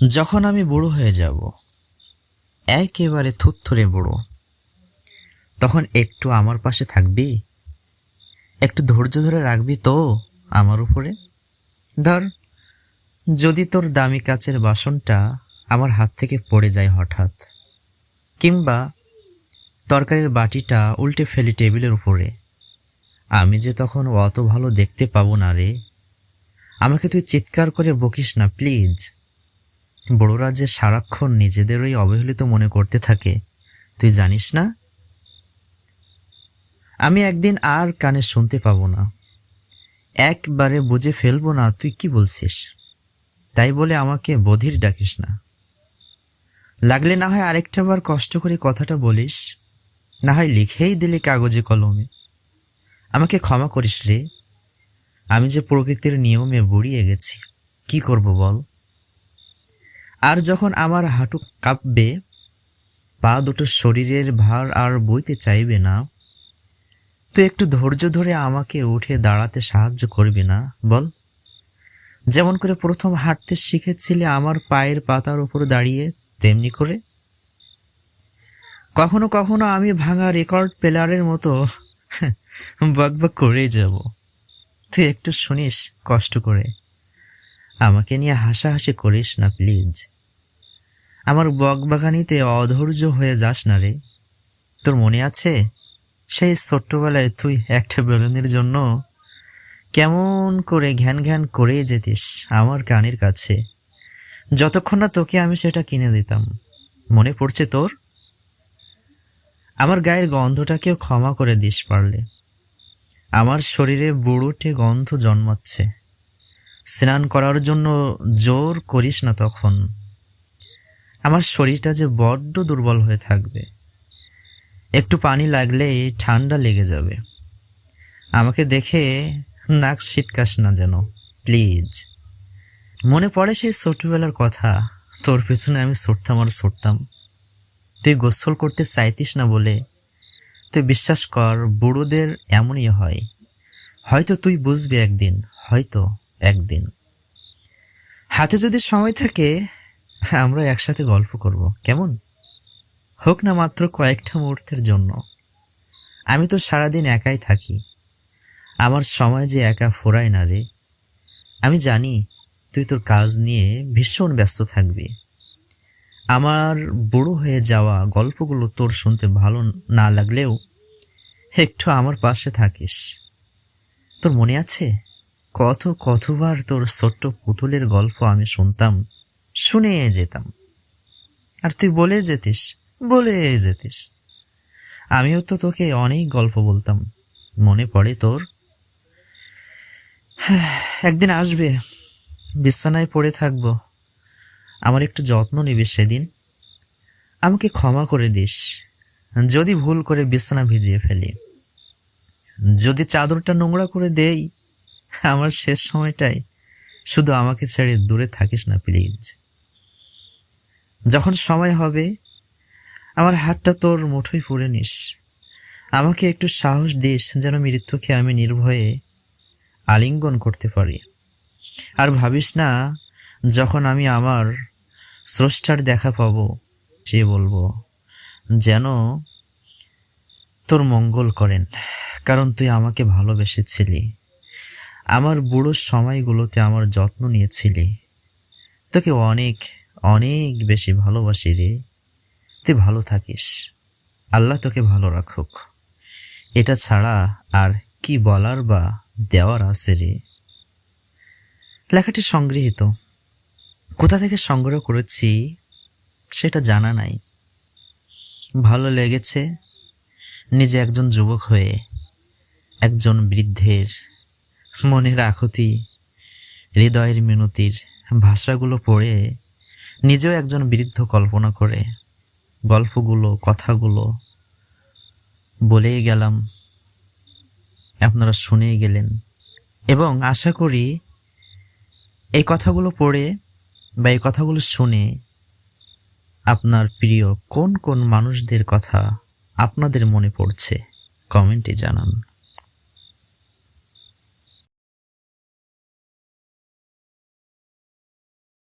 যখন আমি বুড়ো হয়ে যাব, একেবারে থুত্থরে বুড়ো, তখন একটু আমার পাশে থাকবি? একটু ধৈর্য ধরে রাখবি তো আমার উপরে? ধর, যদি তোর দামি কাচের বাসনটা আমার হাত থেকে পড়ে যায় হঠাৎ, কিংবা তরকারির বাটিটা উল্টে ফেলি টেবিলের উপরে, আমি যে তখন অত ভালো দেখতে পাবো না রে। আমাকে তুই চিৎকার করে বকিস না, প্লিজ। বড়রা যে সারাক্ষণ নিজেদেরই অবহেলিত মনে করতে থাকে। তুই জানিস না? আমি একদিন আর কানে শুনতে পাবো না। একবারে বুঝে ফেলব না তুই কি বলছিস। তাই বলে আমাকে বধির ডাকিস না। লাগলে না হয় আরেকটা বার কষ্ট করে কথাটা বলিস। না হয় লিখেই দিলে কাগজে কলমে। আমাকে ক্ষমা করিস রে। আমি যে প্রকৃতির নিয়মে বুড়িয়ে গেছি। কি করব বল? আর যখন আমার হাঁটু কাঁপবে, পা দুটো শরীরের ভার আর বইতে চাইবে না তুই একটু ধৈর্য ধরে আমাকে উঠে দাঁড়াতে সাহায্য করবি না, বল। যেমন করে প্রথম হাঁটতে শিখেছিলে আমার পায়ের পাতার উপর দাঁড়িয়ে, তেমনি করে। কখনো কখনো আমি ভাঙা রেকর্ড প্লেয়ারের মতো বকবক করেই যাব। তুই একটু শুনিস কষ্ট করে। আমাকে নিয়ে হাসাহাসি করিস না, প্লিজ। আমার বকবাগানিতে অধৈর্য হয়ে যাস না রে। তোর মনে আছে? সেই ছোট্টবেলায় তুই একটা বেলুনের জন্য কেমন করে ঘ্যান ঘ্যান করে যেতিস আমার কানের কাছে। যতক্ষণ না তোকে আমি সেটা কিনে দিতাম। মনে পড়ছে তোর? আমার গায়ের গন্ধটাকেও ক্ষমা করে দিস পারলে। আমার শরীরে বুড়োটে গন্ধ জন্মাচ্ছে। স্নান করার জন্য জোর করিস না তখন। আমার শরীরটা যে বড্ড দুর্বল হয়ে থাকবে। একটু পানি লাগলেই ঠান্ডা লেগে যাবে। আমাকে দেখে নাক ছিটকাস না যেন, প্লিজ। মনে পড়ে সেই ছোটবেলার কথা, তোর পেছনে আমি ছুটতাম আর ছুটতাম। তুই গোসল করতে চাইতিস না বলে, তুই বিশ্বাস কর, বুড়োদের এমনই হয়। হয়তো তুই বুঝবি একদিন, হয়তো একদিন। হাতে যদি সময় থাকে আমরা একসাথে গল্প করব। কেমন? হোক না মাত্র কয়েকটা মুহূর্তের জন্য। আমি তো সারাদিন একাই থাকি। আমার সময় যে একা ফোরায় না রে। আমি জানি তুই তোর কাজ নিয়ে ভীষণ ব্যস্ত থাকবি। আমার বুড়ো হয়ে যাওয়া গল্পগুলো তোর শুনতে ভালো না লাগলেও একটু আমার পাশে থাকিস। তোর মনে আছে? কত কতবার তোর ছোট্ট পুতুলের গল্প আমি শুনতাম। শুনে যেতাম। আর তুই বলে যেতিস বলে যেতিস। আমিও তো তোকে অনেক গল্প বলতাম, মনে পড়ে তোর। একদিন আসবে, বিছানায় পড়ে থাকব। আমার একটু যত্ন নিবি সেদিন। আমাকে ক্ষমা করে দিস, যদি ভুল করে বিছানা ভিজিয়ে ফেলি। যদি চাদরটা নোংরা করে দেই, আমার শেষ সময়টাই শুধু আমাকে ছেড়ে দূরে থাকিস না, প্লিজ। যখন সময় হবে, আমার হাতটা তোর মুঠোয় পুড়ে নিস। আমাকে একটু সাহস দিস যেন মৃত্যুকে আমি নির্ভয়ে আলিঙ্গন করতে পারি। আর ভাবিস না, যখন আমি আমার স্রষ্টার দেখা পাবো, যে বলব, যেন তোর মঙ্গল করেন, কারণ তুই আমাকে ভালোবেসেছিলি। আমার বুড়ো সময়গুলোতে আমার যত্ন নিয়েছিলি। তোকে অনেক অনেক বেশি ভালোবাসি রে। তুই ভালো থাকিস। আল্লাহ তোকে ভালো রাখুক। এটা ছাড়া আর কি বলার বা দেওয়ার আছে রে। লেখাটি সংগৃহীত। কোথা থেকে সংগ্রহ করেছি সেটা জানা নাই। ভালো লেগেছে নিজে একজন যুবক হয়ে, একজন বৃদ্ধের মনের আকুতি হৃদয়ের মিনতির ভাষাগুলো পড়ে নিজেও একজন বৃদ্ধ কল্পনা করে গল্পগুলো, কথাগুলো বলেই গেলাম, আপনারা শুনেই গেলেন। এবং আশা করি এই কথাগুলো পড়ে বা এই কথাগুলো শুনে আপনার প্রিয় কোন কোন মানুষদের কথা আপনাদের মনে পড়ছে? কমেন্টে জানান।